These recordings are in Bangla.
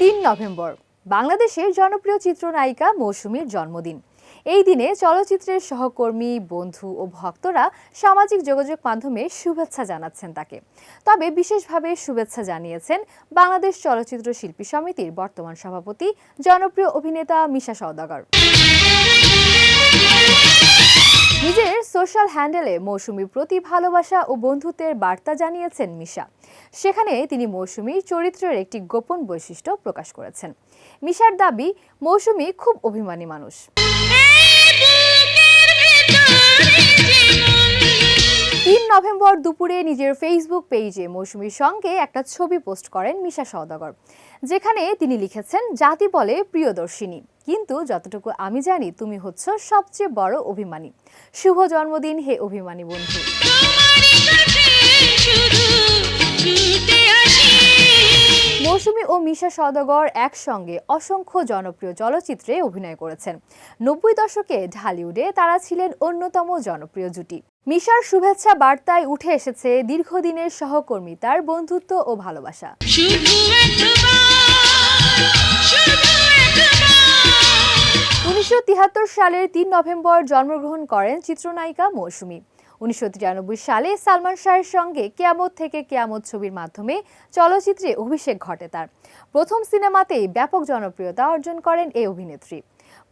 তিন নভেম্বর, বাংলাদেশের জনপ্রিয় চিত্রনায়িকা মৌসুমীর জন্মদিন। এই দিনে চলচ্চিত্রের সহকর্মী, বন্ধু ও ভক্তরা সামাজিক যোগাযোগ মাধ্যমে শুভেচ্ছা জানাচ্ছেন তাকে। তবে বিশেষভাবে শুভেচ্ছা জানিয়েছেন বাংলাদেশ চলচ্চিত্র শিল্পী সমিতির বর্তমান সভাপতি, জনপ্রিয় অভিনেতা মিশা সওদাগর। সোশ্যাল হ্যান্ডেলে মৌসুমীর প্রতি ভালোবাসা ও বন্ধুত্বের বার্তা জানিয়েছেন মিশা। সেখানে তিনি মৌসুমীর চরিত্রের একটি গোপন বৈশিষ্ট্য প্রকাশ করেছেন। মিশার দাবি, মৌসুমী খুব অভিমানী মানুষ। তিন নভেম্বর দুপুরে নিজের ফেসবুক পেজে মৌসুমীর সঙ্গে একটা ছবি পোস্ট করেন মিশা সওদাগর, যেখানে তিনি লিখেছেন, জাতি বলে প্রিয়দর্শিনী। কিন্তু যতটুকু আমি জানি তুমি হচ্ছ সবচেয়ে বড় অভিমানী। শুভ জন্মদিন হে অভিমানী বন্ধু। মৌসুমী ও মিশা সওদাগর একসঙ্গে অসংখ্য জনপ্রিয় চলচ্চিত্রে অভিনয় করেছেন। নব্বই দশকে ঢালিউডে তারা ছিলেন অন্যতম জনপ্রিয় জুটি। মিশার শুভেচ্ছা বার্তায় উঠে এসেছে দীর্ঘদিনের সহকর্মিতার বন্ধুত্ব ও ভালোবাসা। সালের তিন নভেম্বর জন্মগ্রহণ করেন চিত্রনায়িকা মৌসুমী। উনিশশো তিরানব্বই সালে সালমান শাহের সঙ্গে কেয়ামত থেকে কেয়ামত ছবির মাধ্যমে চলচ্চিত্রে অভিষেক ঘটে তার। প্রথম সিনেমাতেই ব্যাপক জনপ্রিয়তা অর্জন করেন এই অভিনেত্রী।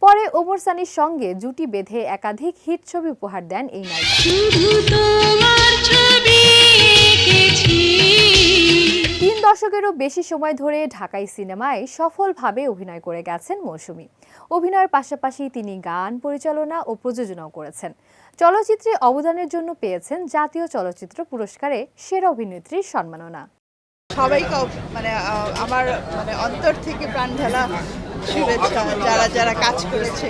পরে ওমর সানির সঙ্গে জুটি বেঁধে একাধিক হিট ছবি উপহার দেন এই নায়িকা। দশকেরও বেশি সময় ধরে ঢাকাই সিনেমায় সফলভাবে অভিনয় করে গেছেন মৌসুমী। অভিনয়ের পাশাপাশি তিনি গান পরিচালনা ও প্রযোজনাও করেছেন। চলচ্চিত্রে অবদানের জন্য পেয়েছেন জাতীয় চলচ্চিত্র পুরস্কারে সেরা অভিনেত্রীর সম্মাননা। সবাইকে মানে আমার মানে অন্তর থেকে প্রাণ ঢালা শুভেচ্ছা যারা যারা কাজ করেছে।